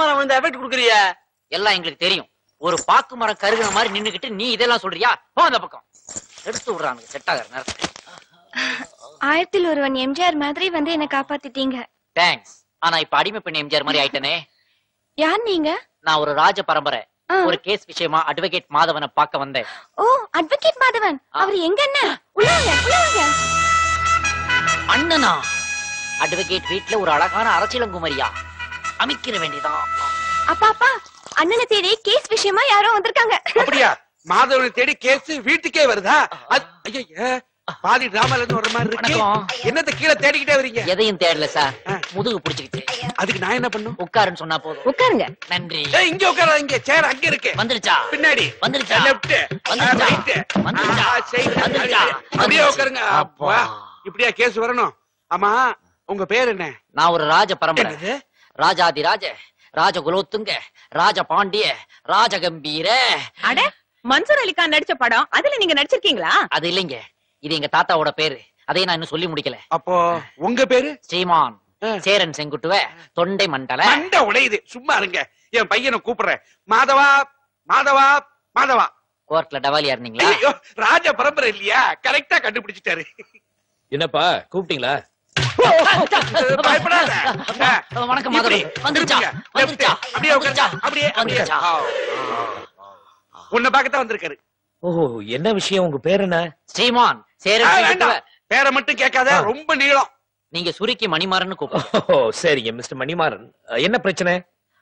மரம் விழுந்த எஃபெக்ட் குடுக்குறிய எல்லாம் எங்களுக்கு தெரியும். ஒரு பாக்கு மரம் கருகின மாதிரி நின்னுகிட்டு நீ இதெல்லாம் சொல்றியா? போ அந்த பக்கம். எடுத்து விடுறாங்க செட் ஆகிற ஆயிரத்தில் ஒருவன் எம்ஜிஆர் மாதிரி வந்து என்ன காப்பாத்திட்டீங்க. தேங்க்ஸ் ஆனா இப்ப அடிமை பெண் எம்ஜிஆர் மாதிரி ஆயிட்டனே. யார் நீங்க? நான் ஒரு ராஜ பரம்பரை. ஒரு கேஸ் விஷயமா அட்வொகேட் மாதவனை பார்க்க வந்தேன். ஓ அட்வொகேட் மாதவன். அவர் எங்க உள்ளாங்க உள்ளாங்க அண்ணனா? அட்வொகேட் வீட்ல ஒரு அழகான அரசியலங்குமரியா? அமைக்கிற வேண்டியதான் அப்பா அப்பா அண்ணனை தேடி கேஸ் விஷயமா யாரோ வந்திருக்காங்க. அப்படியா? மாதவனை தேடி கேஸ் வீட்டுக்கே வருதா? ஐயா பாதி டிராமால இருந்து வர்ற மாதிரி இருக்கு. என்னத்த கீழே தேடிக்கிட்டே வரீங்க? எதையும் தேடல சார். முதுகு புடிச்சுக்கிட்டு அதுக்கு நான் என்ன பண்ணும்? உட்காருன்னு சொன்னா போதும். உட்காருங்க. நன்றி. ஏய், இங்க உட்கார இங்க? சேர் அங்க இருக்கு. வந்துருச்சா? பின்னாடி. வந்துருச்சா? லெஃப்ட் வந்துருச்சா? ரைட் வந்துருச்சா? வந்துருச்சா? அப்படியே. உட்காருங்க. அப்பா. அப்பா இப்படியா கேஸ் வரணும்? ஆமா உங்க பேர் என்ன? நான் ஒரு ராஜ பரம்பரை. என்னது? ராஜாதி ராஜ ராஜ குலோத்துங்க ராஜ பாண்டிய ராஜ கம்பீர அட மன்சூர் அலிகான் நடிச்ச படம் அதுல நீங்க நடிச்சிருக்கீங்களா? அது இல்லைங்க. இது எங்க தாத்தாவோட பேரு. அதையும் நான் இன்னும் சொல்லி முடிக்கல. அப்போ உங்க பேரு? ஸ்ரீமான். சேரன் செங்குட்டுவ தொண்டை மண்டல. மண்டை உடையுது. சும்மா இருங்க. என் பையனை கூப்பிடுறேன். மாதவா மாதவா மாதவா. கோர்ட்ல டவாலியா இருந்தீங்களா ஐயோ ராஜ பரம்பரை இல்லையா? கரெக்டா கண்டுபிடிச்சிட்டாரு. என்னப்பா கூப்பிட்டீங்களா? பயப்படாத. வணக்கம் அப்படியே. அப்படியே அப்படியே. உன்னை பார்க்கத்தான் வந்திருக்காரு. ஓஹோ என்ன விஷயம்? உங்க பேர் என்ன? ஸ்ரீமான் வேண்டாம். பேரை மட்டும் கேட்காத. ரொம்ப நீளம். நீங்க சுருக்கி மணிமாறன்னு கூப்பிடுங்க. ஓஹோ சரிங்க மிஸ்டர் மணிமாறன். என்ன பிரச்சனை?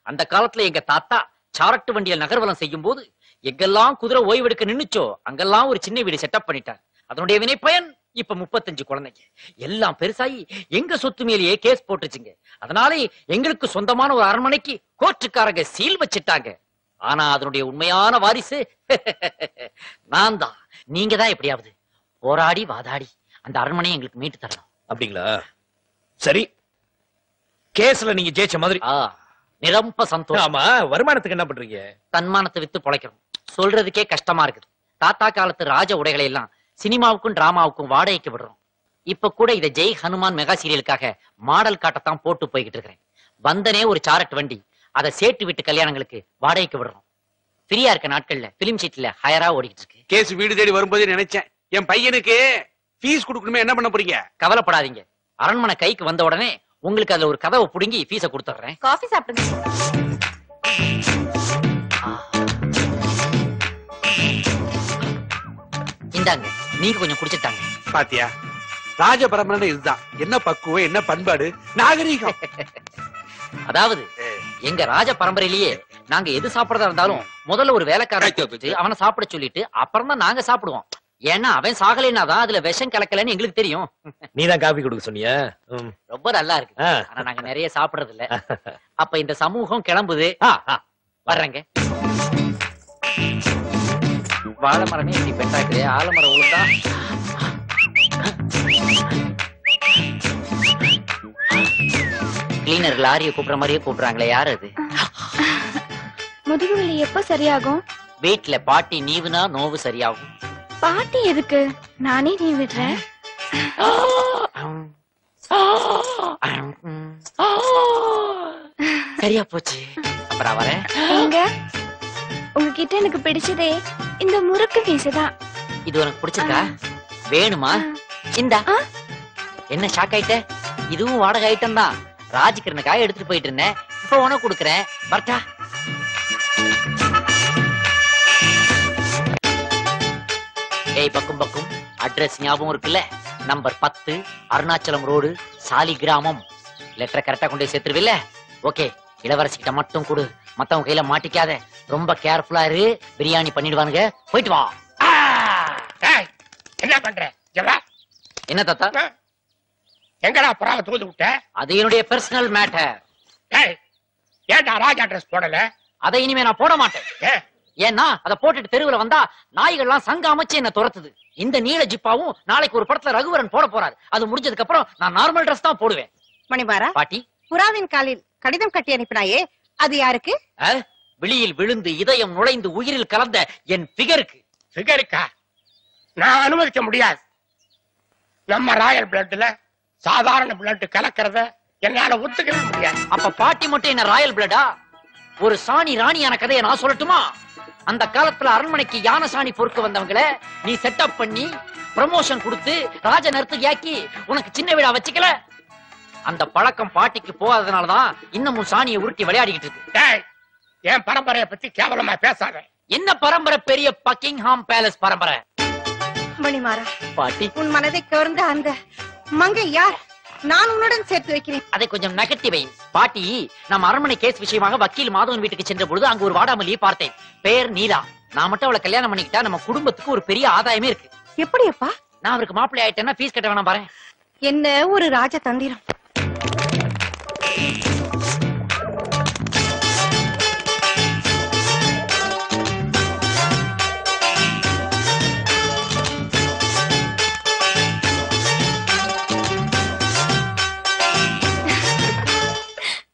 அந்த காலத்துல எங்க தாத்தா சாரட்டு வண்டியில நகர்வலம் செய்யும் போது எங்கெல்லாம் குதிரை ஓய்வெடுக்க நின்னுச்சோ அங்கெல்லாம் ஒரு சின்ன வீடு செட்டப் பண்ணிட்டார். அதனுடைய வினை பயன் இப்ப முப்பத்தஞ்சு குழந்தைங்க. எல்லாம் பெருசாயி எங்க சொத்து மேலேயே கேஸ் போட்டுச்சுங்க. அதனால எங்களுக்கு சொந்தமான ஒரு அரண்மனைக்கு கோர்ட்டுக்காரங்க சீல் வச்சிட்டாங்க. ஆனா அதனுடைய உண்மையான வாரிசு நான் தான். நீங்க தான் எப்படியாவது போராடி வாதாடி அந்த அரண்மனையை எங்களுக்கு மீட்டு தரணும். அப்படிங்களா? சரி. கேஸ்ல நீங்க ஜெயிச்ச மாதிரி. நிரம்ப சந்தோஷம். ஆமா வருமானத்துக்கு என்ன பண்றீங்க? தன்மானத்தை வித்து பொழைக்கிறோம். சொல்றதுக்கே கஷ்டமா இருக்குது. தாத்தா காலத்து ராஜ உடைகளை எல்லாம் சினிமாவுக்கும் டிராமாவுக்கும் வாடகைக்கு விடுறோம். இப்ப கூட இத ஜெய் ஹனுமான் மெகா சீரியலுக்காக மாடல் காட்டத்தான் போட்டு போய்கிட்டு இருக்கிறேன். வந்தனே ஒரு சாரட் வண்டி. அதை சேட்டு விட்டு கல்யாணங்களுக்கு வாடகைக்கு விடுறோம். ஃப்ரீயா இருக்க நாட்கள்ல பிலிம் சீட்ல ஹயரா ஓடிக்கிட்டு இருக்கு. கேஸ் வீடு தேடி வரும்போதே நினைச்சேன் என் பையனுக்கு ஃபீஸ் கொடுக்கணுமே என்ன பண்ண போறீங்க? கவலைப்படாதீங்க. அரண்மனை கைக்கு வந்த உடனே உங்களுக்கு அதுல ஒரு கதவை புடுங்கி ஃபீஸ கொடுத்துட்றேன். காஃபி சாப்பிடுங்க. இந்தாங்க. நீங்க கொஞ்சம் குடிச்சிட்டாங்க பாத்தியா? ராஜ பரம்பரை இதுதான். என்ன பக்குவம் என்ன பண்பாடு? நாகரீகம். அதாவது எங்க ராஜ பரம்பரையிலேயே நாங்க எது சாப்பிடறதா இருந்தாலும் முதல்ல ஒரு வேலைக்காரன் அவனை சாப்பிட சொல்லிட்டு அப்புறம் தான் நாங்க சாப்பிடுவோம். ஏன்னா அவன் சாகலைன்னா தான் அதுல விஷம் கலக்கலன்னு எங்களுக்கு தெரியும். நீதான் காபி கொடுக்க சொன்னியா. ரொம்ப நல்லா இருக்கு. ஆனா நாங்க நிறைய சாப்பிடுறது இல்ல. அப்ப இந்த சமூகம் கிளம்புது. வர்றேங்க. வாழை மரமே இப்படி பெட்டாக்குது ஆலமரம் உளுந்தா கிளீனர் லாரியை கூப்பிடுற மாதிரியே கூப்பிடுறாங்களே யார் அது? முதுகு வலி எப்போ சரியாகும்? வீட்ல பாட்டி நீவுனா நோவு சரியாகும். பாட்டி எதுக்கு? நானே நீ விடுறேன் சரியா போச்சு. அப்புறம் வரேன் எங்க? உங்ககிட்ட எனக்கு பிடிச்சதே இந்த முறுக்கு மீசைதான் இது உனக்கு பிடிச்சிருக்கா? வேணுமா? இந்தா. என்ன ஷாக் ஆயிட்ட? இதுவும் வாடகை ஐட்டம் தான் ராஜ்கிரனுக்காக எடுத்துட்டு போயிட்டு இருந்தேன். இப்ப உனக்கு கொடுக்குறேன். வரட்டா ஏய் பக்கும் பக்கும். அட்ரஸ் ஞாபகம் இருக்குல்ல? நம்பர் பத்து அருணாச்சலம் ரோடு சாலி கிராமம் லெட்டரை கரெக்டா கொண்டு சேர்த்துருவில்ல? ஓகே இளவரசிக்கிட்ட மட்டும் கொடு. மத்தவங்க கையில மாட்டிக்காத. ரொம்ப கேர்ஃபுல்லா இரு. பிரியாணி பண்ணிடுவானுங்க. போயிட்டு வா. என்ன பண்ற. என்ன தாத்தா? எங்கடா புறாவை தூது விட்ட? அது என்னுடைய பர்சனல் மேட்டர் ஏய், ஏன்டா ராஜா ட்ரெஸ் போடல? அதை இனிமே நான் போட மாட்டேன். ஏன்? ஏன்னா அதை போட்டுட்டு தெருவுல வந்தா நாய்கள்லாம் சங்க அமைச்சு என்ன துரத்துது. இந்த நீல ஜிப்பாவும் நாளைக்கு ஒரு படத்துல ரகுவரன் போட போறாரு. அது முடிஞ்சதுக்கு அப்புறம் நான் நார்மல் ட்ரெஸ் தான் போடுவேன். மணிமாரா பாட்டி? புறாவின் காலில் கடிதம் கட்டி அனுப்பினாயே அது யாருக்கு? விழியில் விழுந்து இதயம் நுழைந்து உயிரில் கலந்த என் பிகருக்கு ஃபிகருக்கா? நான் அனுமதிக்க முடியாது. நம்ம ராயல் பிளட்ல சாதாரண பிளட் கலக்கிறத என்னால ஒத்துக்கவே முடியாது. அப்ப பாட்டி மட்டும் என்ன ராயல் பிளடா ஒரு சாணி ராணியான கதையை நான் சொல்லட்டுமா? அந்த காலத்துல அரண்மனைக்கு யானை சாணி பொறுக்க வந்தவங்கள நீ செட்டப் பண்ணி ப்ரமோஷன் கொடுத்து ராஜ நர்த்தகியாக்கி உனக்கு சின்ன வீடா வச்சுக்கல? அந்த பழக்கம் பாட்டிக்கு போகாதனாலதான் இன்னமும் சாணியை உருட்டி விளையாடிக்கிட்டு இருக்கு. டேய் என் பரம்பரைய பத்தி கேவலமா பேசாத. என்ன பரம்பரை? பெரிய பக்கிங்ஹாம் பேலஸ் பரம்பரை. மணிமாறா பாட்டி. உன் மனதை கவர்ந்த அந்த மங்கை யார்? நான் உன்னுடன் சேர்த்து வைக்கிறேன். அதை கொஞ்சம் நெகட்டிவை பாட்டி நம்ம அரண்மனை கேஸ் விஷயமாக வக்கீல் மாதவன் வீட்டுக்கு சென்ற பொழுது அங்கு ஒரு வாடாமல்லியை பார்த்தேன். பெயர் நீலா. நான் மட்டும் அவளை கல்யாணம் பண்ணிக்கிட்டா நம்ம குடும்பத்துக்கு ஒரு பெரிய ஆதாயமே இருக்கு. எப்படியப்பா? நான் அவருக்கு மாப்பிள்ளை ஆயிட்டேன்னா ஃபீஸ் கட்ட வேணாம் பாரு என்ன ஒரு ராஜ தந்திரம்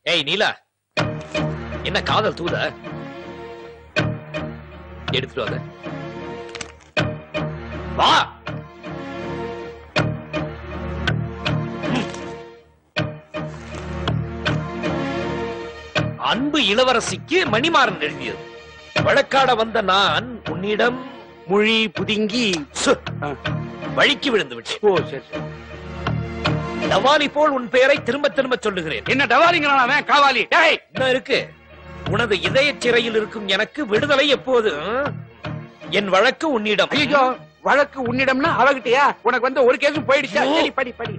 ஏய் நீலா. என்ன காதல் தூத? எடுத்துட்டு வாங்க. வா. அன்பு இளவரசிக்கு மணிமாறன் எழுதியது. வழக்காட வந்த நான் உன்னிடம் மொழி புதுங்கி வழிக்கு விழுந்து விட்டேன். ஓ சரி சரி. தவாலி போல் உன் பெயரை திரும்ப திரும்ப சொல்லுகிறேன். என்ன டவாலிங்கிறான் அவன் காவாலி? டேய்! என்ன இருக்கு? உனது இதய சிறையில் இருக்கும் எனக்கு விடுதலை எப்போது? என் வழக்கு உன்னிடம். ஐயோ வழக்கு உன்னிடம்னா அவகிட்டயா? உனக்கு வந்து ஒரு கேஸும் போயிடுச்சா. சரி படி படி.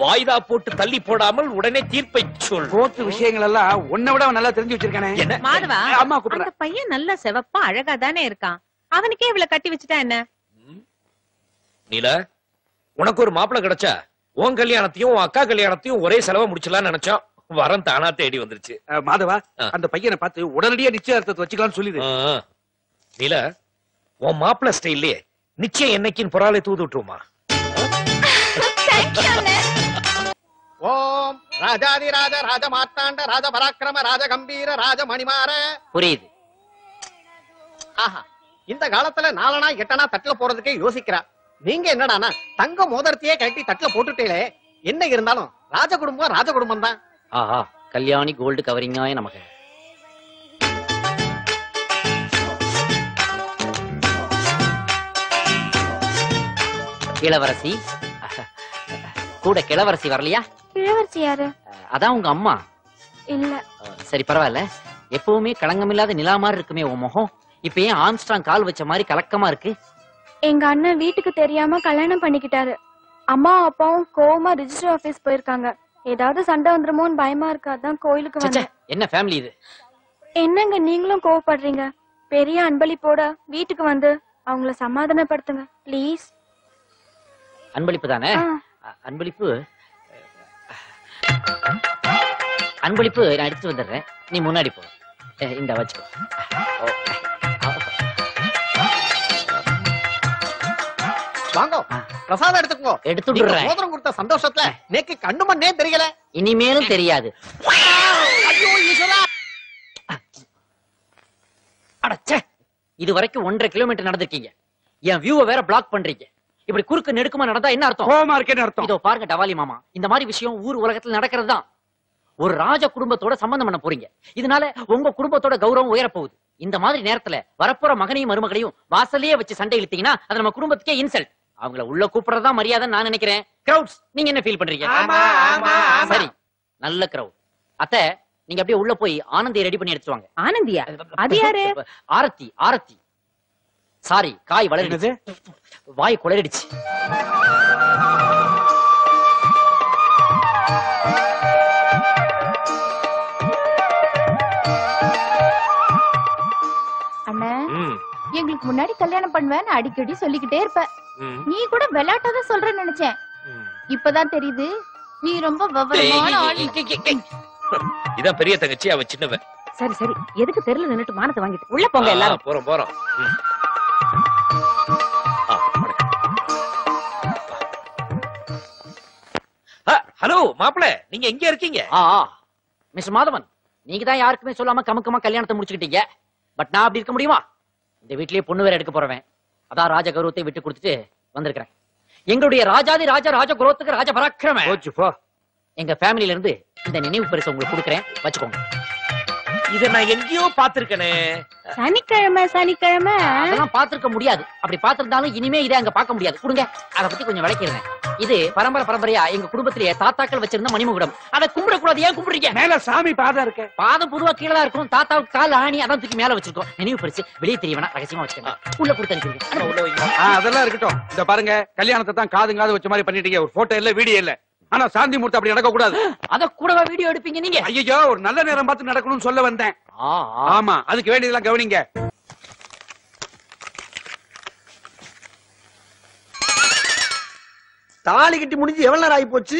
வாய்தா போட்டு தள்ளி போடாமல் உடனே தீர்ப்பை சொல். கோர்ட்டு விஷயங்கள் எல்லாம் உன்னை விட அவன் நல்லா தெரிஞ்சு வச்சிருக்கானே. என்ன? மாதவா அம்மா அந்த கூப்பிடுறேன் பையன் நல்ல செவப்பா அழகா தானே இருக்கான். அவனுக்கே இவ்வளவு கட்டி வச்சுட்டா என்ன? நீல உனக்கு ஒரு மாப்பிளை கிடைச்சா உன் கல்யாணத்தையும் உன் அக்கா கல்யாணத்தையும் ஒரே செலவா முடிச்சலாம்னு நினைச்சோம். வரம் தானா தேடி வந்துருச்சு. மாதவா. அந்த பையனை பார்த்து உடனடியா நிச்சயார்த்தத்தை வச்சுக்கலாம்னு சொல்லிடு. நீல உன் மாப்பிளை ஸ்டைல்லே நிச்சயம் என்னைக்குன்னு புறாலை தூது விட்டுருமா ஓம். ராஜாதிராஜ ராஜ மார்த்தாண்ட ராஜ பராக்கிரம ராஜ கம்பீர ராஜ மணிமார புரியுது. ஆஹா. இந்த காலத்துல நாலனா எட்டனா தட்டுல போறதுக்கே யோசிக்கிறா. நீங்க என்னடானா தங்க மோதிரத்தையே கட்டி தட்டுல போட்டுட்டீங்களே. என்ன இருந்தாலும் ராஜ குடும்பம் ராஜ குடும்பம் தான். ஆஹா. கல்யாணி கோல்டு கவரிங்காய நமக்கு இளவரசி. கூட கிளவரசி வரலையா? இளவரசி யாரு அதான் உங்க அம்மா. இல்ல. சரி பரவாயில்ல. எப்பவுமே களங்கமில்லாத நிலா மாதிரி இருக்குமே உன் முகம். இப்ப ஏன் ஆம்ஸ்ட்ராங் கால் வச்ச மாதிரி கலக்கமா இருக்கு? எங்க அண்ணன் வீட்டுக்கு தெரியாம கல்யாணம் பண்ணிக்கிட்டாரு. அம்மா அப்பாவும் கோவமா ரிஜிஸ்டர் ஆபீஸ் போயிருக்காங்க. ஏதாவது சண்டை வந்துருமோன்னு பயமா இருக்கு. அதான் கோயிலுக்கு வந்தேன். என்ன ஃபேமிலி இது? என்னங்க நீங்களும் கோவப்படுறீங்க? பெரிய அன்பளிப்போட வீட்டுக்கு வந்து அவங்கள சமாதானப்படுத்துங்க. ப்ளீஸ் அன்பளிப்பு தானே? அன்பளிப்பு? அன்பளிப்பு நான் எடுத்து வந்துடுறேன். நீ முன்னாடி போ. இந்த வச்சுக்கோ. வாங்க. பிரசாதம் எடுத்துக்கோ. எடுத்து நீங்க விடுறேன் மோதிரம் கொடுத்த சந்தோஷத்துல நேக்கு கண்ணு மண்ணே தெரியல. இனிமேலும் தெரியாது. அடச்சே இது வரைக்கும் ஒன்றரை கிலோமீட்டர் நடந்திருக்கீங்க. என் வியூவை வேற பிளாக் பண்றீங்க. இப்படி குறுக்கு நெடுக்குமா நடந்தா என்ன அர்த்தம்? கோவமா இருக்கேன்னு அர்த்தம். இதோ பாருங்க டவாலி மாமா இந்த மாதிரி விஷயம் ஊர் உலகத்துல நடக்கிறது தான் ஒரு ராஜ குடும்பத்தோட சம்பந்தம் பண்ண போறீங்க. இதனால உங்க குடும்பத்தோட கௌரவம் உயரப் போகுது இந்த மாதிரி நேரத்துல வரப்போற மகனையும் மருமகளையும் வாசல்லயே வச்சு சண்டை இழுத்தீங்கன்னா அது நம்ம குடும்பத்துக்கே இன்சல்ட் அவங்கள உள்ள கூப்பிடுறதா மரியாதைன்னு நான் நினைக்கிறேன். கிரவுட்ஸ் நீங்க என்ன ஃபீல் பண்றீங்க? ஆமா, ஆமா, ஆமா. சரி நல்ல கிரவுட் அத்தை நீங்க அப்படியே உள்ள போய் ஆனந்தியை ரெடி பண்ணி எடுத்துட்டு வாங்க. ஆனந்தியா? அது யாரு? ஆரத்தி ஆரத்தி. சாரி காய் வளர்ந்துச்சு வாய் குளறிடுச்சு. எங்களுக்கு முன்னாடி கல்யாணம் பண்ணுவேன்னு அடிக்கடி சொல்லிக்கிட்டே இருப்ப. நீ கூட விளையாட்டதான் சொல்றேன்னு நினைச்சேன். இப்பதான் தெரியுது நீ ரொம்ப விவரமான ஆளு. இதான் பெரிய தங்கச்சி அவ சின்னவன் சரி சரி. எதுக்கு தெருல நின்னுட்டு மானத்தை வாங்கிட்டு? உள்ள போங்க எல்லாரும். போறோம் போறோம். ஹலோ மாப்பிள நீங்க எங்க இருக்கீங்க? ஆ மிஸ்டர் மாதவன் நீங்க தான் யாருக்குமே சொல்லாம கமுக்கமா கல்யாணத்தை முடிச்சுக்கிட்டீங்க. பட் நான் அப்படி இருக்க முடியுமா? இந்த வீட்லயே பொண்ணு வேற எடுக்க போறவன். அதான் ராஜ கௌரவத்தை விட்டு கொடுத்துட்டு வந்திருக்கிறேன். எங்களுடைய ராஜாதி ராஜ ராஜ குரோத்துக்கு ராஜ பராக்கிரம. எங்க ஃபேமிலில இருந்து இந்த நினைவு பரிசு உங்களுக்கு கொடுக்குறேன். வச்சுக்கோங்க. இத நான் எங்கேயோ பாத்திருக்கனே சனிக்கிழமை சனிக்கிழமை. அதெல்லாம் பார்த்திருக்க முடியாது. அப்படி பார்த்திருந்தாலும் இனிமே இதை அங்க பார்க்க முடியாது. கொடுங்க. அத பத்தி கொஞ்சம் விளக்கிடுறேன். இது பரம்பரை பரம்பரையா எங்க குடும்பத்திலேயே தாத்தாக்கள் வச்சிருந்த மணிமகுடம். அதை கும்பிடக்கூடாது. ஏன் கும்பிடுறீங்க? மேல சாமி பாதம் இருக்கு. பாதம் பொதுவா கீழே இருக்கும். தாத்தாவுக்கு கால் ஆணி அதான் தூக்கி மேல வச்சிருக்கோம். நினைவு பரிசு வெளியே தெரிய வேணா ரகசியமா வச்சுக்கோங்க. உள்ள கொடுத்து அதெல்லாம் இருக்கட்டும். இந்த பாருங்க. கல்யாணத்தை தான் காது காது வச்ச மாதிரி பண்ணிட்டீங்க. ஒரு போட்டோ இல்ல வீடியோ இல்ல. ஆனா சாந்தி மூர்த்தி அப்படி நடக்க கூடாது அத கூடவா வீடியோ எடுப்பீங்க நீங்க? ஐயோ ஒரு நல்ல நேரம் பார்த்து நடக்கணும்னு சொல்ல வந்தேன். ஆமா அதுக்கு வேண்டியதெல்லாம் கவனிங்க. தாலி கட்டி முடிஞ்சு எவ்வளவு நேரம் ஆகி போச்சு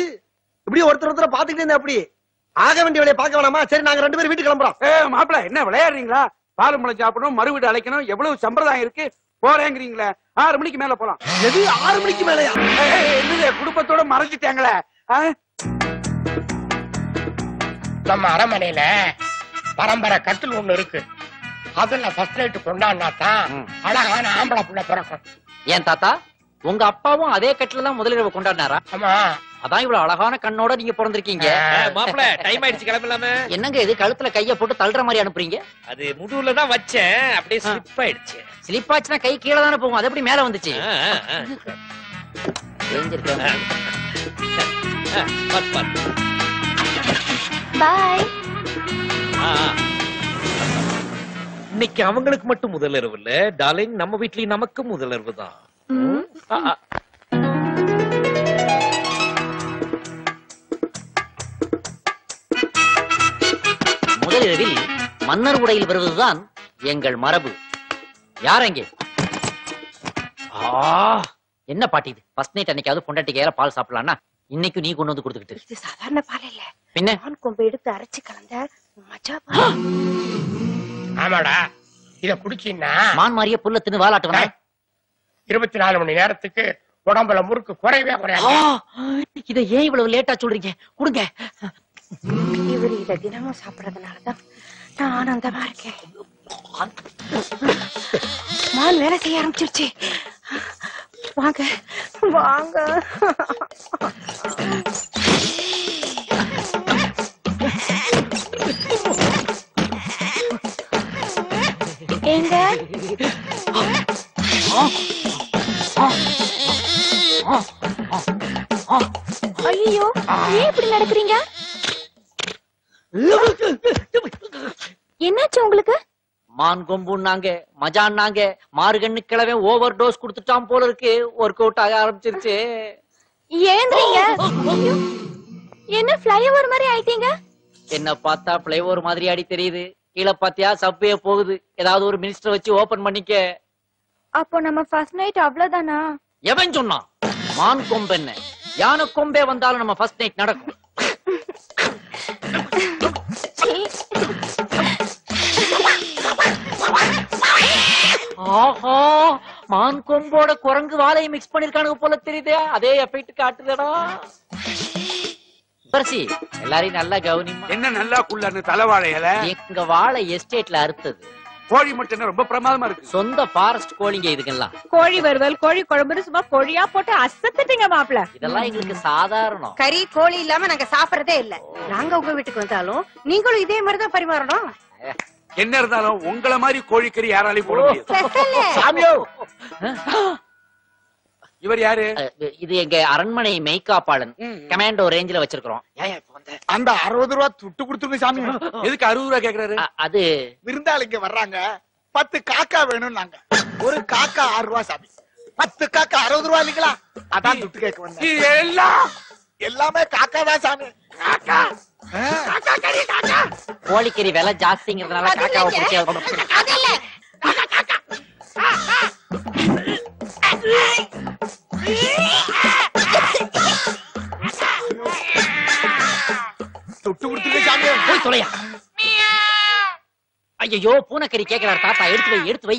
இப்படி ஒருத்தர் ஒருத்தர பாத்துக்கிட்டே இருந்தா அப்படி ஆக வேண்டிய வேலையை பார்க்க வேணாமா? சரி நாங்க ரெண்டு பேரும் வீட்டுக்கு கிளம்புறோம். ஏ மாப்பிள என்ன விளையாடுறீங்களா? பால் பழம் சாப்பிடணும் மறு வீடு அழைக்கணும் எவ்வளவு சம்பிரதாயம் இருக்கு? போறேங்கிறீங்களே ஆறு மணிக்கு மேல போலாம். எது ஆறு மணிக்கு மேலயா? என்னது குடும்பத்தோட மறைஞ்சிட்டாங்களே? நம்ம அரமனையில பரம்பரை கட்டில் ஒண்ணு இருக்கு. அதுல ஃபர்ஸ்ட் நைட் கொண்டாடினா தான் அழகான ஆம்பளை புள்ள பிறக்கும். ஏன் தாத்தா? உங்க அப்பாவும் அதே கட்டில தான் முதலிரவு கொண்டாடினாரா? ஆமா. அதான் இவ்வளவு அழகான கண்ணோட நீங்க பிறந்திருக்கீங்க. மாப்பிள டைம் ஆயிடுச்சு கிளம்பலாமே. என்னங்க இது? கழுத்துல கைய போட்டு தள்ளுற மாதிரி அனுப்புறீங்க? அது முதுகுல தான் வச்சேன். அப்படியே ஸ்லிப் ஆயிடுச்சு. ஸ்லிப் ஆச்சுன்னா கை கீழே தானே போகும். அது எப்படி மேல வந்துச்சு? பாத்து, பாத்து. பாய். இன்னைக்கு அவங்களுக்கு மட்டும் முதலிரவு இல்ல. டார்லிங் நம்ம வீட்லயும் நமக்கு முதலிரவு தான். முதலிரவில் மன்னர் உடையில் வருவதுதான் எங்கள் மரபு. யார் அங்கே? ஆ, என்ன பாட்டி இது? ஃபர்ஸ்ட் நைட் அன்னைக்காவது பொண்டாட்டி கையால பால் சாப்பிடலாம்னா இன்னைக்கு நீ கொண்டு வந்து கொடுத்துக்கிட்டு இது சாதாரண பால் இல்ல. பின்ன? பால் கொம்பு எடுத்து அரைச்சு கலந்த மஜா பால். ஆமாடா. இத குடிச்சீன்னா? மான் மாறிய புல்ல தின்னு வாலாட்டுவன? இருபத்தி நாலு மணி நேரத்துக்கு உடம்புல முறுக்கு குறையவே குறையாது. இத ஏன் இவ்வளவு லேட்டா சொல்றீங்க? கொடுங்க. இவர் இத தினமும் சாப்பிடறதுனாலதான் நான் ஆனந்தமா இருக்கேன். மான் வேலை செய்ய ஆரம்பிச்சிருச்சு. வாங்க வாங்க. ஏங்க? ஐயோ ஏன் இப்படி நடக்கிறீங்க? என்னாச்சு உங்களுக்கு? மான் கொம்புன்னாங்க மஜான்னாங்க மார்கண்ணு கிழவே ஓவர் டோஸ் கொடுத்துட்டான் போல இருக்கு. ஒர்க் அவுட் ஆக ஆரம்பிச்சிருச்சு. ஐயோ, என்ன ஃப்ளைஓவர் மாதிரி ஆயிட்டீங்க? என்ன பார்த்தா பிளைஓவர் மாதிரி ஆடி தெரியுது. கீழே பாத்தியா சப்வே போகுது. ஏதாவது ஒரு மினிஸ்டர் வச்சு ஓபன் பண்ணிக்க. அப்போ நம்ம ஃபர்ஸ்ட் நைட் அவ்வளவுதானா? எவன் சொன்னான்? மான் கொம்பென்ன யானை கொம்பே வந்தாலும் நம்ம ஃபர்ஸ்ட் நைட் நடக்கும். ஆஹா. மான் கொம்போட குரங்கு வாழையை மிக்ஸ் பண்ணிருக்கானுங்க போல தெரியுதே. அதே எஃபெக்ட் காட்டுதடா. பரசி எல்லாரையும் நல்லா கவனிமா என்ன நல்லா குள்ளன்னு தலைவாழை இலை எங்க வாழை எஸ்டேட்ல அறுத்தது. கோழி மட்டும் ரொம்ப பிரமாதமா இருக்கு. சொந்த ஃபாரஸ்ட் கோழிங்க இதுக்கெல்லாம். கோழி வறுவல் கோழி குழம்புன்னு சும்மா கோழியா போட்டு அசத்துட்டீங்க மாப்பிள. இதெல்லாம் எங்களுக்கு சாதாரணம். கறி கோழி இல்லாம நாங்க சாப்பிடறதே இல்ல. நாங்க உங்க வீட்டுக்கு வந்தாலும் நீங்களும் இதே மாதிரிதான் பரிமாறணும். என்ன இருந்தாலும் உங்கள மாதிரி கோழிக்கறி யாராலையும் போட முடியாது. சாமியோ! இவர் யாரு? இது எங்க அரண்மனை மெய்காப்பாளன். கமாண்டோ ரேஞ்சில வச்சிருக்கிறோம். அந்த அறுபது ரூபா துட்டு கொடுத்துருங்க சாமி. எதுக்கு அறுபது ரூபா கேக்குறாரு? அது விருந்தாளிங்க வர்றாங்க. பத்து காக்கா வேணும் நாங்க. ஒரு காக்கா ஆறு ரூபா சாமி. பத்து காக்கா அறுபது ரூபா இல்லைங்களா? அதான் துட்டு கேட்க வந்தேன். எல்லாம் எல்லாமே காக்கா. தான் சாமி காக்கா. கோழிக்கறி விலை ஜாஸ்திங்கிறதுனால காக்காவை பிடிச்சி துட்டு கொடுத்துருங்க சாமி. போய் தொலையா. ஐயோ பூனைக்கறி கேக்குறாரு தாத்தா. எடுத்து வை எடுத்து வை.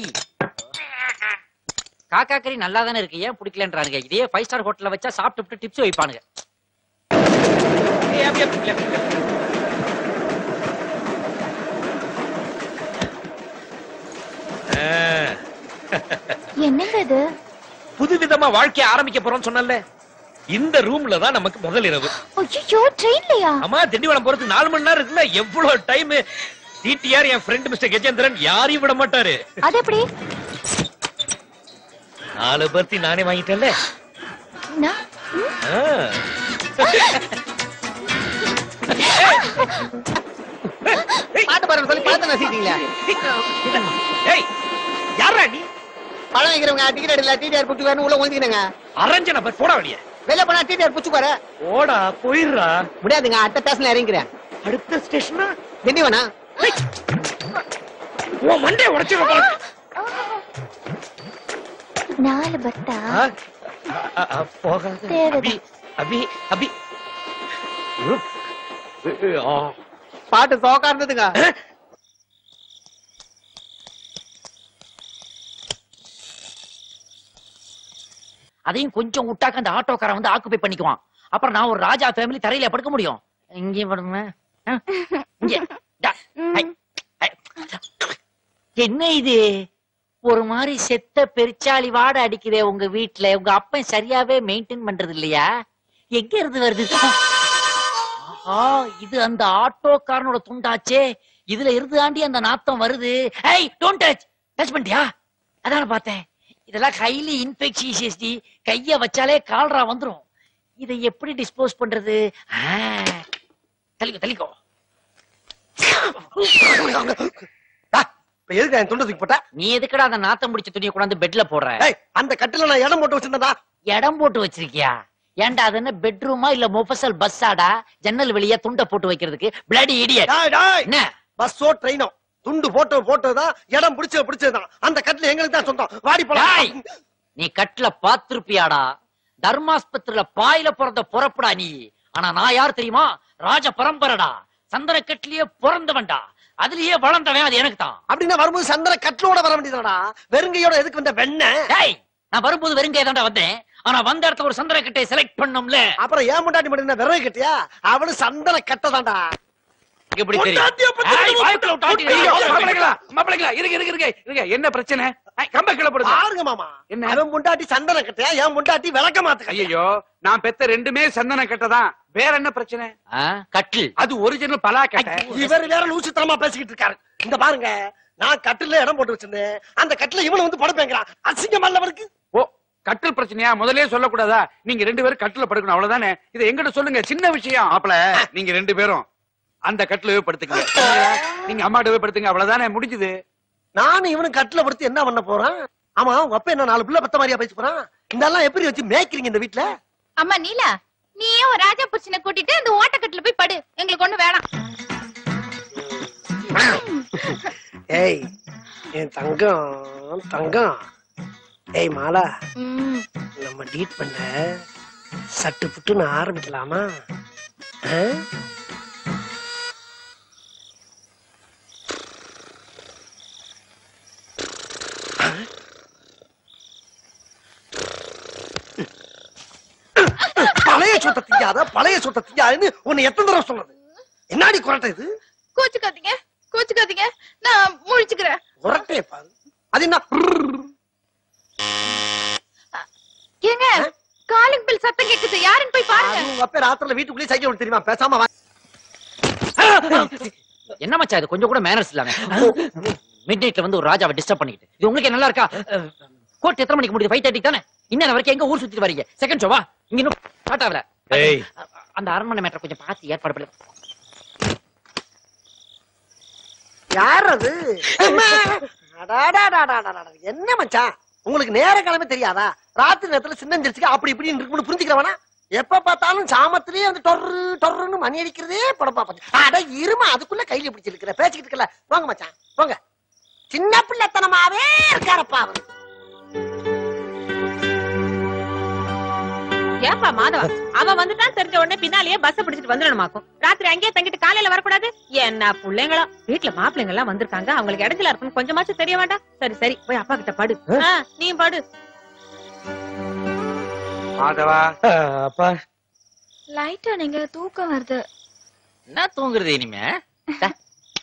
காக்கா கறி நல்லா தானே இருக்கு. ஏன் பிடிக்கலன்றானுங்க. இதே ஃபைவ் ஸ்டார் ஹோட்டல்ல வச்சா சாப்பிட்டு டிப்ஸ் வைப்பானுங்க. என்னங்க இது? புதுவிதமா வாழ்க்கைய ஆரம்பிக்க போறோம்னு சொன்னல இந்த ரூம்ல தான் நமக்கு முதல் இரவு. ஐயோ ட்ரெயின்லயா அம்மா திண்டிவனம் போறதுக்கு நாலு மணி நேரம் இருக்குல்ல? எவ்வளவு டைம் டிடிஆர் என் ஃப்ரெண்ட் மிஸ்டர் கஜேந்திரன் யாரையும் விட மாட்டாரு. அது எப்படி? நாலு பர்த்தி நானே வாங்கிட்டேன்ல. நான். பாட்டு பாருன்னு சொல்லி பழத்தை நசிட்டீங்களா ஏய் யாரா நீ? பழம் வைக்கிறவங்க டிக்கெட் எடுக்கல டிடிஆர் வரணும் உள்ள ஒழிஞ்சுக்கினங்க அரஞ்ச நபர் போட வெளிய வெளில போனா டிடிஆர் புச்சு வர போடா போயிடுறா. முடியாதுங்க அடுத்த ஸ்டேஷன்ல இறங்கிறேன் அடுத்த ஸ்டேஷனா திண்டிவனா உன் மண்டே உடைச்சிருக்க நாலு பத்தா? போகாத. தேவைதான். அபி அபி. பாட்டு சோக்கா இருந்ததுங்க. அதையும் கொஞ்சம் விட்டாக்க அந்த ஆட்டோக்காரன் வந்து ஆக்குபை பண்ணிக்குவான். அப்புறம் நான் ஒரு ராஜா ஃபேமிலி தரையில படுக்க முடியும். படுங்க. இங்க. ஐ. என்ன இது? ஒரு மாதிரி செத்த பெருச்சாளி வாடை அடிக்குதே உங்க வீட்ல. உங்க அப்பன் சரியாவே மெயின்டைன் பண்றது இல்லையா எங்க இருந்து வருது? ஆஹா இது அந்த ஆட்டோக்காரனோட துண்டாச்சே. இதுல இருந்து ஆண்டி அந்த நாத்தம் வருது. ஏய் டோன்ட் டச் டச் பண்ணிட்டியா? அதான பார்த்தேன். இதெல்லாம் ஹைலி இன்ஃபெக்ஷியஸ் டி கைய வச்சாலே கால்ரா வந்துரும். இதை எப்படி டிஸ்போஸ் பண்றது? தள்ளிக்கோ தள்ளிக்கோ. எதுக்கு என் துண்டு தூக்கி போட்ட? நீ எதுக்குடா அந்த நாத்தம் முடிச்ச துணியை கொண்டாந்து பெட்ல போடுற? அந்த கட்டில நான் இடம் போட்டு வச்சிருந்தா இடம் போட்டு வச்சிருக்கியா? ஏன்டா அது என்ன பெட்ரூமா இல்ல மொஃபசல் பஸ்ஸாடா ஜன்னல் வெளிய துண்டை போட்டு வைக்கிறதுக்கு? பிளடி இடியட் டாய் டாய். என்ன? பஸ்ஸோ ட்ரெயினோ துண்டு போட்டு போட்டதுதான் இடம் பிடிச்சது பிடிச்சதுதான். அந்த கட்டில எங்களுக்கு தான் சொந்தம். வாடி! போலாம். நீ கட்ல பாத்திருப்பியாடா தர்மாஸ்பத்திரியில பாயில பிறந்த பொறப்புடா நீ. ஆனா நான் யார் தெரியுமா? ராஜ பரம்பரடா. சந்தன கட்லயே பிறந்தவன்டா. அதுலயே வளர்ந்தவன் அது எனக்கு தான். அப்படின்னா வரும்போது சந்திர கட்டிலோட வர வேண்டியதாடா வெறுங்கையோட எதுக்கு வந்த வெண்ண நான் வரும்போது வெறுங்கே தான்டா வந்தேன். ஆனா வந்த இடத்துல ஒரு சந்தன கட்டை செலக்ட் பண்ணோம்ல. அப்புறம் ஏன் முண்டாட்டி மட்டும் என்ன விறகு கட்டியா? அவனு சந்தன இருங்க, இருங்க. என்ன பிரச்சனை? கம்ப கீழே போடுங்க. பாருங்க மாமா. என்ன? அவன் முண்டாட்டி சந்தன கட்டையா? என் முண்டாட்டி விளக்க மாத்த ஐயோ நான் பெத்த ரெண்டுமே சந்தன கட்டதான் வேற என்ன பிரச்சனை? கட்டில். அது ஒரிஜினல் பலா கட்டை. இவர் வேற லூசுத்தனமா பேசிக்கிட்டு இருக்காரு. இந்த பாருங்க நான் கட்டில இடம் போட்டு வச்சிருந்தேன். அந்த கட்டில இவனு வந்து படுப்பேங்கிறான். அசிங்கம் அல்லவருக்கு ஓ கட்டில் பிரச்சனையா? முதல்லயே சொல்லக்கூடாதா? நீங்க ரெண்டு பேரும் கட்டில படுக்கணும் அவ்வளவுதானே? இதை எங்கிட்ட சொல்லுங்க. சின்ன விஷயம். மாப்பிள நீங்க ரெண்டு பேரும் அந்த கட்டிலவே படுத்துங்க நீங்க அம்மாட்டவே படுத்துங்க அவ்வளவுதானே? முடிஞ்சது. நானும் இவனும் கட்டில படுத்து என்ன பண்ண போறான்? ஆமா உங்க அப்பா என்ன நாலு பிள்ளை பத்த மாதிரியா பேச போறான்? இந்த எல்லாம் எப்படி வச்சு மேய்க்கிறீங்க இந்த வீட்டுல அம்மா நீலா நீயே ஒரு ராஜா புருஷனை கூட்டிட்டு அந்த ஓட்டக்கட்டுல போய் படு. எங்களுக்கு ஒண்ணு வேணாம். ஏய் என் தங்கம் தங்கம். ஏய் மாலா. நம்ம டீட் பண்ண சட்டு புட்டுன்னு ஆரம்பிக்கலாமா? பழைய சொத்தை திங்காத? பழைய சொத்தை திங்காதுன்னு உன்னை எத்தனை தடவை சொல்றது என்னாடி குரட்டை இது? கோச்சுக்காதீங்க கோச்சுக்காதீங்க. நான் முழிச்சுக்கிறேன். குரட்டையை பாரு. அது என்ன? ஏங்க காலிங் பில் சத்தம் கேக்குது. யாருன்னு போய் பாருங்க. உங்க அப்பா ராத்திரில வீட்டுக்குள்ளேயே சைக்கிள் ஓட்ட தெரியுமா? பேசாம வா. என்ன மச்சான் இது? கொஞ்சம் கூட மேனர்ஸ் இல்லாம. மிட் நைட்ல வந்து ஒரு ராஜாவை டிஸ்டர்ப் பண்ணிக்கிட்டு. இது உங்களுக்கு நல்லா இருக்கா? கோர்ட் எத்தனை மணிக்கு முடியுது? ஃபைவ் தேர்ட்டி தானே? இன்னும் வரைக்கும் எங்க ஊர் சுத்திட்டு வரீங்க? செகண்ட் ஷோவா இங்க இன்னும் ஸ்டார்ட் ஆகல. ஏய். அந்த அரண்மனை மேட்டர் கொஞ்சம் பார்த்து ஏற்பாடு பண்ணு. யார் அது. என்ன மச்சான்? உங்களுக்கு நேர கிழமை தெரியாதா? ராத்திரி நேரத்துல சின்னஞ்சிருச்சுக்கு அப்படி இப்படி இருக்கும்னு புரிஞ்சுக்கிறவனா? எப்ப பார்த்தாலும் சாமத்திலேயே வந்து டொர்ரு டொர்ருன்னு மணி அடிக்கிறதே படப்பா பார்த்து அட இருமா அதுக்குள்ள கையில பிடிச்சிருக்கிற. பேசிக்கிட்டு இருக்கல. போங்க மச்சான் போங்க. சின்ன பிள்ளைத்தனமாவே இருக்காரப்பா அவரு. ஏப்பா மாதவா. அவ வந்துட்டான் தெரிஞ்ச உடனே பின்னாலேயே பஸ் பிடிச்சிட்டு வந்துடணுமாக்கும். ராத்திரி அங்கேயே தங்கிட்டு காலையில வரக்கூடாது? என்ன பிள்ளைங்களோ? வீட்டுல மாப்பிள்ளைங்க எல்லாம் வந்திருக்காங்க. அவங்களுக்கு இடத்துல இருக்கணும் கொஞ்சமாச்சும் தெரிய வேண்டாம். சரி சரி. போய் அப்பா கிட்ட படு. நீயும் படு. மாதவா. அப்பா. லைட்டா நீங்க தூக்கம் வருது. என்ன தூங்குறது இனிமே? டா,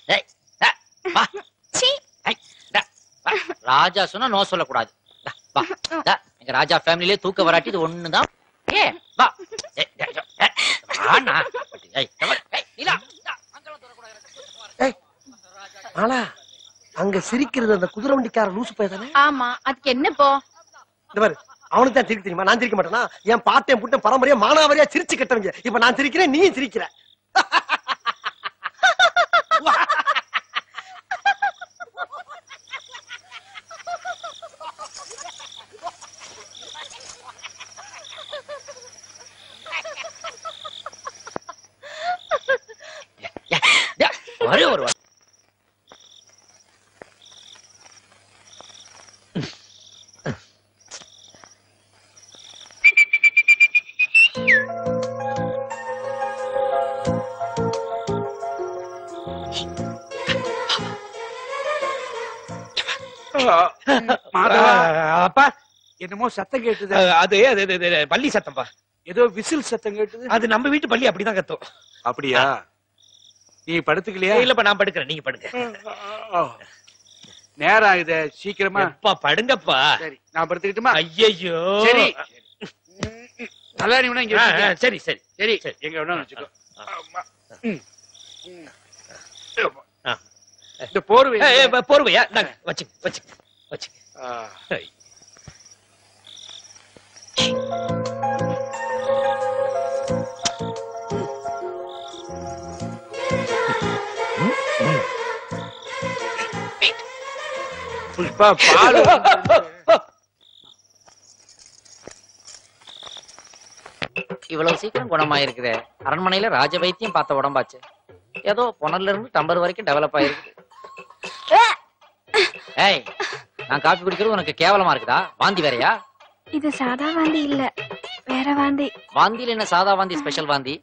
டேய், டா, வா. சீ. ஐ, டா, வா. ராஜா சொன்னா நோ சொல்லக்கூடாது. டா, வா. டா, இங்க எங்க ராஜா ஃபேமிலிலே தூக்க வராட்டி இது ஒண்ணுதான் ஏ வா. வாண்ணா. ஏய், நீலா, அங்க சிரிக்கிறது அந்த குதிரை வண்டிக்கார லூசு பையன் தானே? ஆமா அதுக்கு என்ன இப்போ இந்த பாரு அவனுக்கு தான் சிரிக்க தெரியுமா? நான் சிரிக்க மாட்டேனா? என் பாட்டையும் புட்டும் பரம்பரையா மானாவரியா சிரிச்சு கட்டவங்க. இப்ப நான் சிரிக்கிறேன் நீயும் சிரிக்கிற. என்னமோ சத்தம் கேட்டுது. அது அது பள்ளி சத்தம்பா. ஏதோ விசில் சத்தம் கேட்டுது. அது நம்ம வீட்டு பள்ளி அப்படிதான் கத்தும். அப்படியா? நீ படுத்துக்கலையா? இல்லப்பா நான் படுக்கிறேன். நீங்க படுங்க. ஓ. நேரம் ஆகுது. சீக்கிரமா. அப்பா படுங்கப்பா. சரி நான் படுத்துக்கிட்டுமா? ஐயையோ. சரி. நல்லா நீ வேணா. சரி சரி. சரி சரி. எங்க வேணா வச்சுக்கோ. ஆமா. ம். ம். ஆ. இந்த போர்வை ஏய், ஏய், ப- போர்வையா? இந்தாங்க, வச்சுங்க வச்சுங்க வச்சுங்க ஆ. ஐ. புஷ்பா பால் இவ்வளவு சீக்கிரம் குணமாயிருக்குதே. அரண்மனையில ராஜ வைத்தியம் பார்த்த உடம்பாச்சு. ஏதோ புனர்ல இருந்து டம்பர் வரைக்கும் டெவலப் ஆயிருக்கு. ஏய் நான் காபி குடிக்கிறது உனக்கு கேவலமா இருக்குதா? வாந்தி வேறயா? இது சாதா வாந்தி இல்ல. வேற வாந்தி. வாந்தியில என்ன சாதா வாந்தி ஸ்பெஷல் வாந்தி?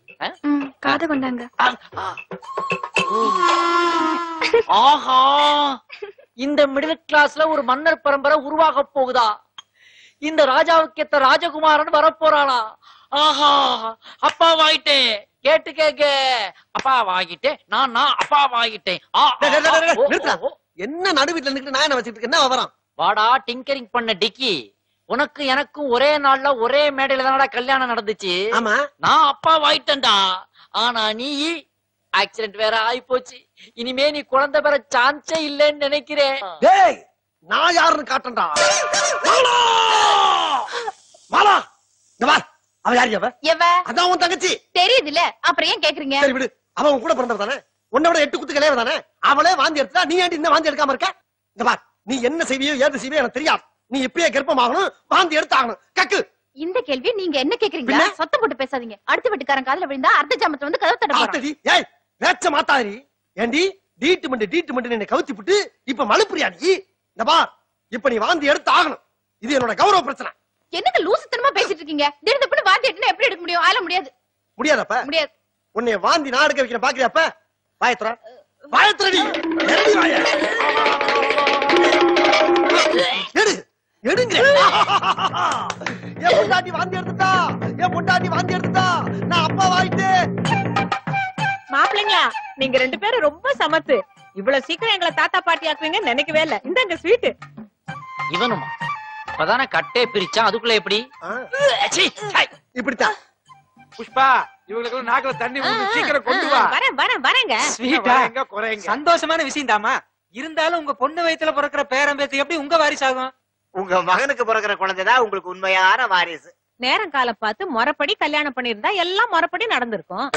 காது கொண்டாங்க. ஆஹா. இந்த மிடில் கிளாஸ்ல ஒரு மன்னர் பரம்பரை உருவாக போகுதா? இந்த ராஜாவுக்கு ஏத்த ராஜகுமாரன் வரப்போறாளா? ஆஹா. அப்பா வாங்கிட்டேன் கேட்டு கேக்க. அப்பா வாங்கிட்டேன் நான் நான் அப்பா வாங்கிட்டேன். என்ன நடுவீட்டுல நிக்கிட்டு நான் என்ன வச்சுட்டு? என்ன விவரம் வாடா டிங்கரிங் பண்ண டிக்கி. உனக்கு எனக்கும் ஒரே நாள்ல ஒரே மேடையில தானடா கல்யாணம் நடந்துச்சு. ஆமா. நான் அப்பா வாயிட்டேன்டா. ஆனா நீ ஆக்சிடென்ட் வேற ஆயி போச்சு இனிமே நீ குழந்தை பெற சான்ஸே இல்லைன்னு நினைக்கிறேன். டேய் நான் யாருன்னு காட்டண்டா மாலா இந்த பார். அவ யாரு அவ எவ? அதான் உன் தங்கச்சி. தெரியுதுல. அப்புறம் ஏன் கேக்குறீங்க? சரி விடு. அவ உன் கூட பிறந்தவ தானே? உன்னை விட எட்டு குத்து கிளையவ தானே? அவளே வாந்தி எடுத்தா நீ ஏன்டி இன்னும் வாந்தி எடுக்காம இருக்க? இந்த பார். நீ என்ன செய்வியோ ஏது செய்வியோ எனக்கு தெரியாது. நீ இப்பயே கர்ப்பமாகணும் வாந்தி எடுத்தாகணும். கக்கு. இந்த கேள்வி நீங்க என்ன கேக்குறீங்களா பின்ன? சத்தம் போட்டு பேசாதீங்க. அடுத்த வீட்டுக்காரன் காதுல விழுந்தா அர்த்த ஜாமத்துல வந்து கதவு ஆத்தடி ஏய் வேச்ச மாத்தாரி. ஏண்டி டீட்மெண்ட் டீட்மெண்ட் என்னை கவுத்தி விட்டு இப்ப மழுப்புறியா நீ? இந்த பார் இப்ப நீ வாந்தி எடுத்து ஆகணும் இது என்னோட கௌரவ பிரச்சனை. என்னங்க லூசுத்தனமா பேசிட்டு இருக்கீங்க? திடீர்னு வாந்தி எடுத்துனா எப்படி எடுக்க முடியும்? ஆல முடியாது. முடியாதப்ப? முடியாது. உன்னை வாந்தி நான் எடுக்க வைக்கிறேன் பாக்குறியாப்ப? வாயத்துறா. வாயத்துறடி. எரடி வாய. எடுங்க. என் பொண்டாட்டி வாந்தி எடுத்துட்டா. என் பொண்டாட்டி வாந்தி எடுத்துட்டா. நான் அப்பா வாயிட்டு மாப்பிள்ளைங்களா நீங்க ரெண்டு பேரும் ரொம்ப சமத்து. இவ்வளவு சீக்கிரம் எங்களை தாத்தா பாட்டி ஆக்குவீங்கன்னு நினைக்கவே இல்ல. இந்தாங்க ஸ்வீட் இவனுமா? இப்பதானே கட்டே பிரிச்சான். அதுக்குள்ள எப்படி. இப்படித்தான். புஷ்பா இவங்களுக்கு நாக்குல தண்ணி ஊத்து சீக்கிரம் கொண்டு வா. வரேன் வரேன் வரேங்க. ஸ்வீட்டா? சந்தோஷமான விஷயம் தாமா இருந்தாலும் உங்க பொண்ணு வயித்துல பிறக்கிற பேரம்பேத்து எப்படி உங்க வாரிசு ஆகும் உங்க மகனுக்கு பிறக்கிற குழந்தைதான் உங்களுக்கு உண்மையான வாரிசு. நேரம் காலம் பார்த்து முறைப்படி கல்யாணம் பண்ணிருந்தா எல்லாம் முறப்படி நடந்திருக்கும்.